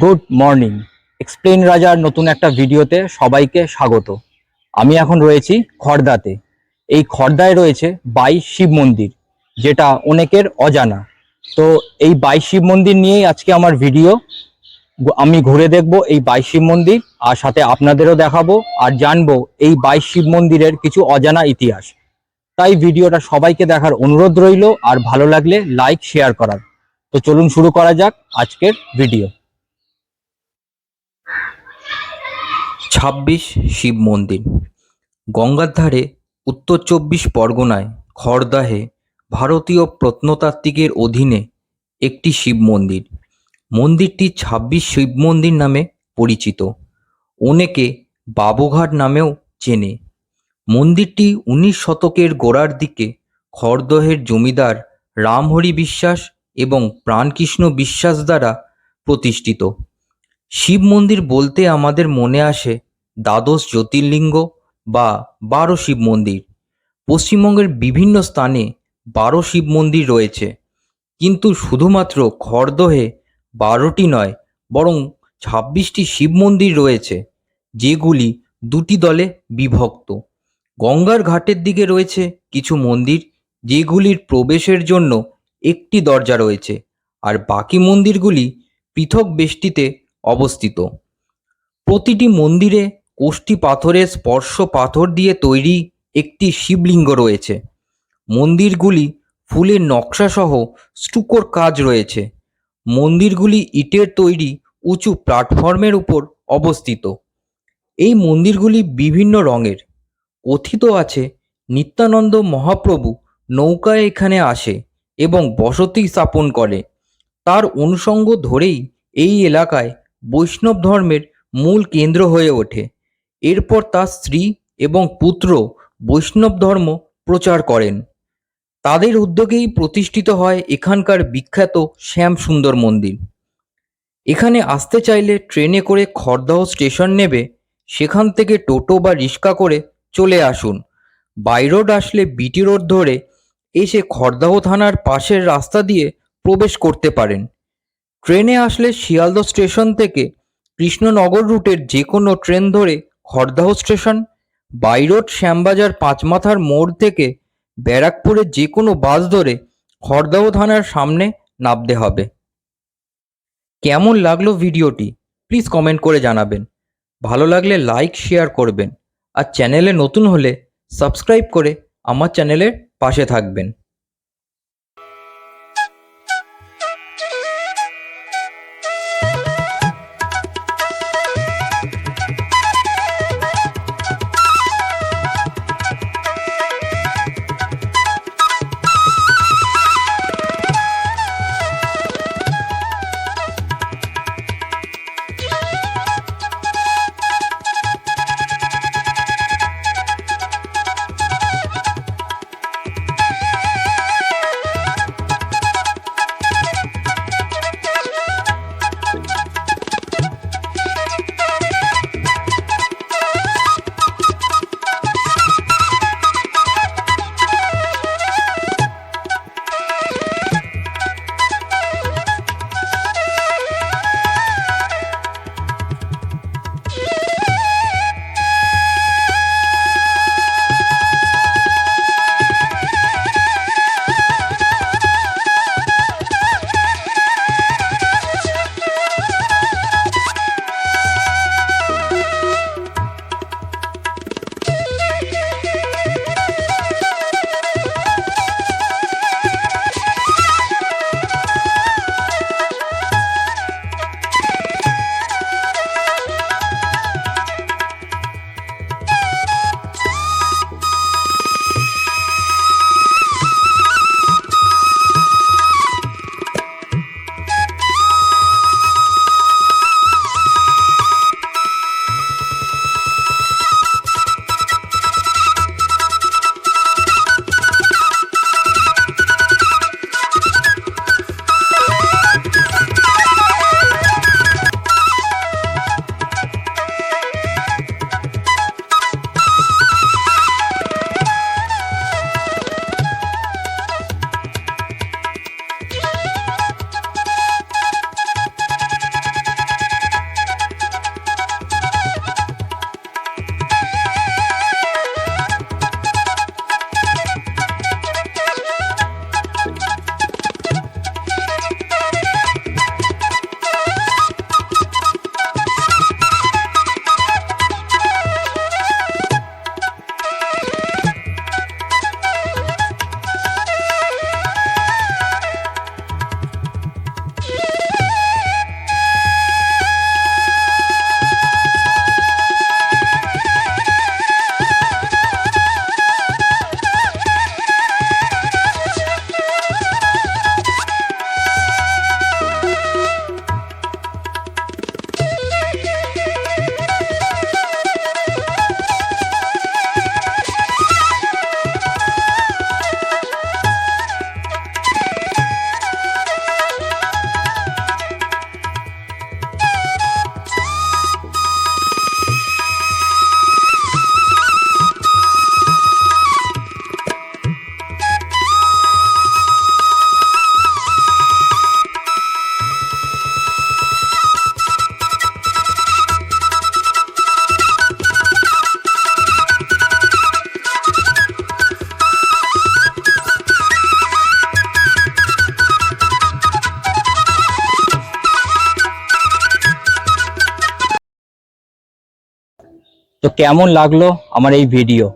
Good morning. Explain রাজার নতুন একটা ভিডিওতে সবাইকে স্বাগত। আমি এখন রয়েছি খর্দাতে। এই খর্দায় রয়েছে বাইশ শিব মন্দির, যেটা অনেকের অজানা। তো এই বাইশ শিব মন্দির নিয়েই আজকে আমার ভিডিও। আমি ঘুরে দেখব এই বাইশ শিব মন্দির, আর সাথে আপনাদেরও দেখাবো আর জানব এই বাইশ শিব মন্দিরের কিছু অজানা ইতিহাস। তাই ভিডিওটা সবাইকে দেখার অনুরোধ রইল, আর ভালো লাগলে লাইক, শেয়ার করার। তো চলুন শুরু করা যাক আজকের ভিডিও। ছাব্বিশ শিব মন্দির। গঙ্গার ধারে উত্তর চব্বিশ পরগনায় খড়দাহে ভারতীয় প্রত্নতাত্ত্বিকের অধীনে একটি শিব মন্দির। মন্দিরটি ছাব্বিশ শিব মন্দির নামে পরিচিত। অনেকে বাবুঘাট নামেও চেনে। মন্দিরটি উনিশ শতকের গোড়ার দিকে খড়দহের জমিদার রামহরি বিশ্বাস এবং প্রাণকৃষ্ণ বিশ্বাস দ্বারা প্রতিষ্ঠিত। শিব মন্দির বলতে আমাদের মনে আসে দ্বাদশ জ্যোতির্লিঙ্গ বা বারো শিব মন্দির। পশ্চিমবঙ্গের বিভিন্ন স্থানে বারো শিব মন্দির রয়েছে। কিন্তু শুধুমাত্র খড়দহে বারোটি নয়, বরং ছাব্বিশটি শিব মন্দির রয়েছে, যেগুলি দুটি দলে বিভক্ত। গঙ্গার ঘাটের দিকে রয়েছে কিছু মন্দির, যেগুলির প্রবেশের জন্য একটি দরজা রয়েছে, আর বাকি মন্দিরগুলি পৃথক বেষ্টিতে অবস্থিত। প্রতিটি মন্দিরে কোষ্ঠী পাথরের স্পর্শ পাথর দিয়ে তৈরি একটি শিবলিঙ্গ রয়েছে। মন্দিরগুলি ফুলের নকশাসহ স্টুকোর কাজ রয়েছে। মন্দিরগুলি ইটের তৈরি উঁচু প্ল্যাটফর্মের উপর অবস্থিত। এই মন্দিরগুলি বিভিন্ন রঙের। কথিত আছে, নিত্যানন্দ মহাপ্রভু নৌকায় এখানে আসে এবং বসতি স্থাপন করে। তার অনুষঙ্গ ধরেই এই এলাকায় বৈষ্ণব ধর্মের মূল কেন্দ্র হয়ে ওঠে। এরপর তার স্ত্রী এবং পুত্র বৈষ্ণব ধর্ম প্রচার করেন। তাদের উদ্যোগেই প্রতিষ্ঠিত হয় এখানকার বিখ্যাত শ্যাম সুন্দর মন্দির। এখানে আসতে চাইলে ট্রেনে করে খড়দহ স্টেশন নেবে, সেখান থেকে টোটো বা রিক্সা করে চলে আসুন। বাই রোড আসলে বিটি রোড ধরে এসে খড়দহ থানার পাশের রাস্তা দিয়ে প্রবেশ করতে পারেন। ট্রেনে আসলে শিয়ালদহ স্টেশন থেকে কৃষ্ণনগর রুটের যে কোনো ট্রেন ধরে Khardah station by road Shyambazar, পাঁচমাথার মোড় থেকে ব্যারাকপুরে যে কোনো বাস ধরে খড়দহ থানার সামনে নামতে হবে। কেমন লাগল ভিডিওটি? প্লিজ কমেন্ট করে জানাবেন। ভালো লাগলে লাইক, শেয়ার করবেন। আর চ্যানেলে নতুন হলে সাবস্ক্রাইব করে আমার চ্যানেলের পাশে থাকবেন। কেমন লাগল আমার এই ভিডিও?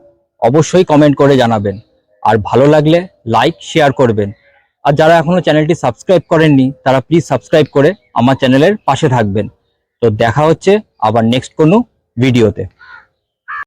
অবশ্যই কমেন্ট করে জানাবেন। আর ভালো লাগলে লাইক শেয়ার করবেন। আর যারা এখনও চ্যানেলটি সাবস্ক্রাইব করেননি, তারা প্লিজ সাবস্ক্রাইব করে আমার চ্যানেলের পাশে থাকবেন। তো দেখা হচ্ছে আবার নেক্সট কোনো ভিডিওতে।